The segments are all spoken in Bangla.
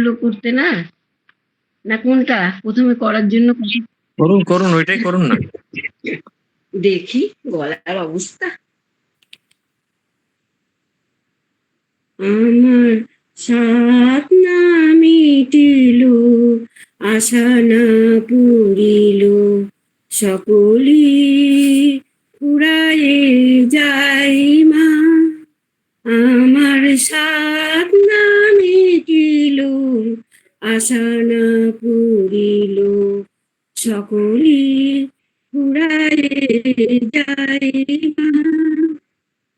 বলল করতে না? না কোনটা? প্রথমে করার জন্য করুন করুন ওইটাই করুন না। দেখি গলার অবস্থা। আমার সাত না মিটিল আশা না পুরিল। সকলি পুরায়ে যাই মা। আমার সাত না মিটিল আশা না পুরিল সকলি পুরায়ে মা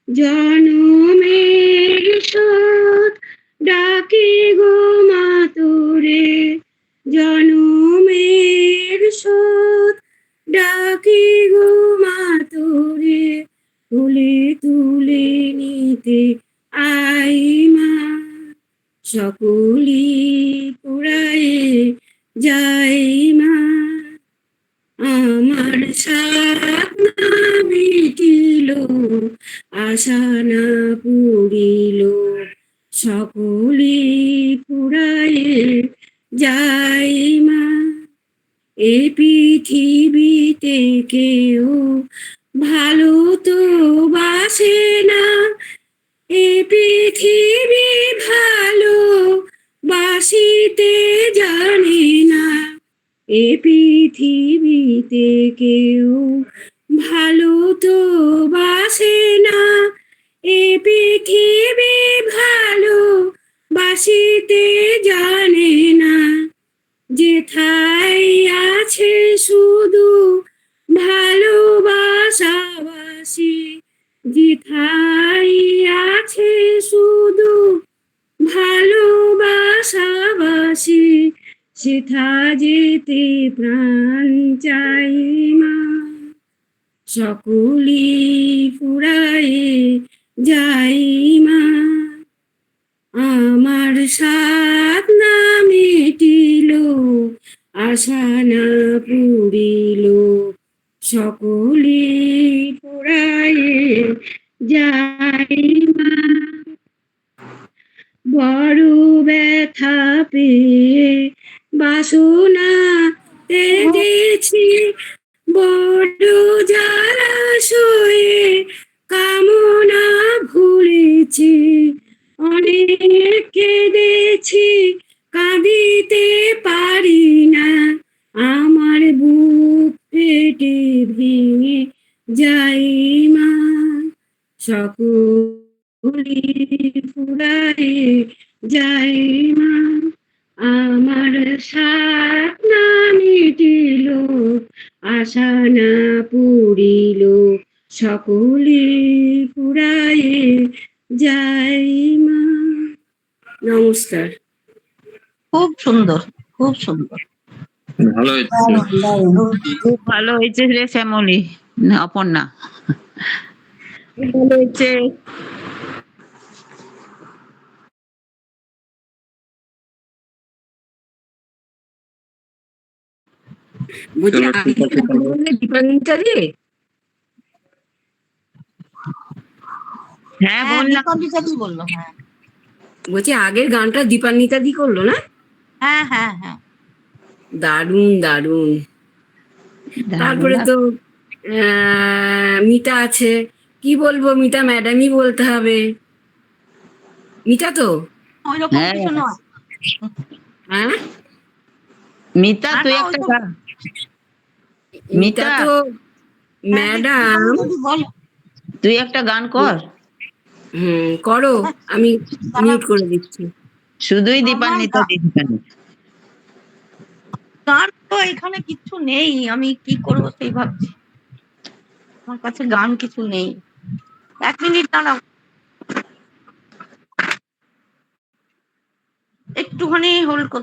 জনমের শোধ ডাকি গো মা তোরে জনমের শোধ ডাকি গো মা তোরে তুলে তুলে নিতে সকলি পুরায়ে যাই মা। আমার সাত আশা না পুরিল। সকলি পুরায়ে যাই মা। এ পৃথিবীতে কেউ ভালো তো বাসে না। এ পৃথিবীতে কেউ ভালো তো বাসে না। এ পৃথিবী ভালো বাসিতে জানে না। যেথায় আছে শুধু সেথা যেতে প্রাণ চাই মা। সকলি ফুরায়ে যাই মা। আমার সাত না আশা না পুরিল। সকলি পুরায়ে যাই মা। বড় ব্যথা পেয়ে বাসনা তেজেছি বড় জলাশয়ে কামনা ভুলেছি। অনেক কেঁদেছি, কাঁদিতে পারি না। আমার বুক ফেটে ভেঙে যাই মা। সকলি ফুরায়ে যাই মা। আমার সাত না মিটিল আশা না পুরিল সকলি পুরায়ে যাই মা। নমস্কার। খুব সুন্দর খুব সুন্দর। ভালো হয়েছে। খুব ভালো হয়েছে রে শ্যামলি অপর্ণা। ভালো হয়েছে। বলছি হ্যাঁ হ্যাঁ বললাম। দীপান্বিতা দি বলল হ্যাঁ। বলছি আগের গানটা দীপান্বিতা দি করল না? হ্যাঁ হ্যাঁ হ্যাঁ। দারুণ দারুণ। তারপরে তো আহ, মিতা আছে। কি বলব মিতা ম্যাডামই বলতে হবে। মিতা তো? ওই রকম। কিছু নয়। হ্যাঁ? মিতা তুই একটা গান মিতা? তো ম্যাডাম। বলো। তুই একটা গান কর। হুম করো আমি মিউট করে দিচ্ছি। শুধুই দীপান্বিতা গা- গান তো এখানে কিচ্ছু নেই আমি কি করব সেই ভাবছি। আমার কাছে গান কিছু নেই। এক মিনিট দাঁড়াও। একটুখানি হোল্ড করতে